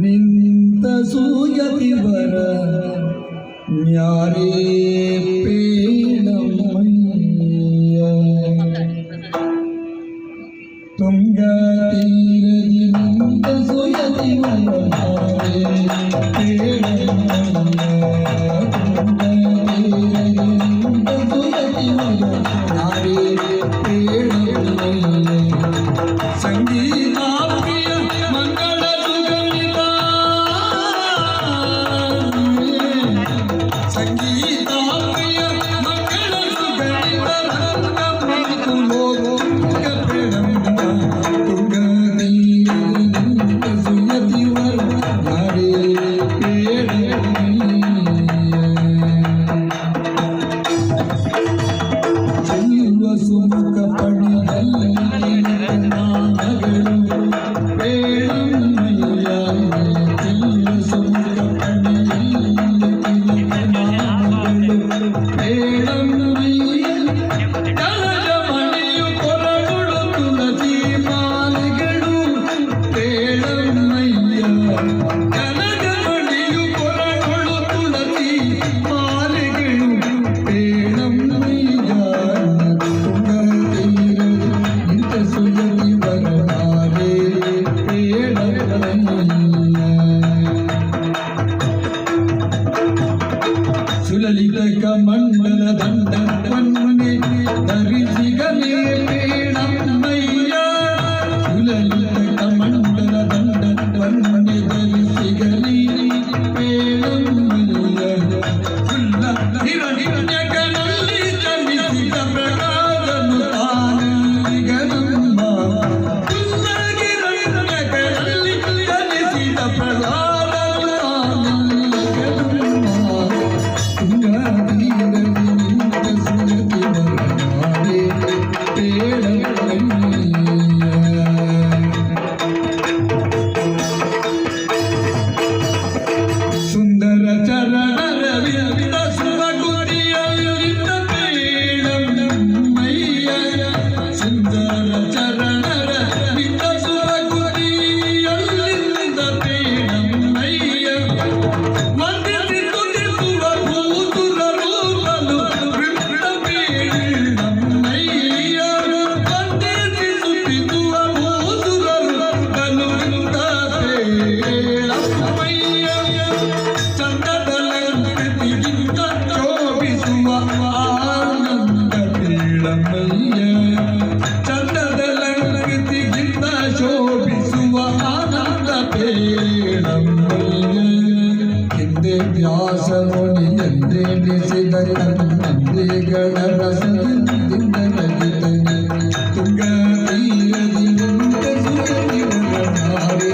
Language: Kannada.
ನಿಂತ ಸೂಯತಿ ಬರ ನ್ಯಾರೇ ಪೇ மண்டல தண்டன் கண்முனே தரிசிகமே பேணம் चरण चरण ವ್ಯಾಸಮುನಿ ನಂದಿಸಿದ ನಂದಿಗಳ ರಸದಿಂದಲಗಿತ ತುಂಗ ತೀರದಿಂತ ಸುರತಿಗಳ ನಾವೇ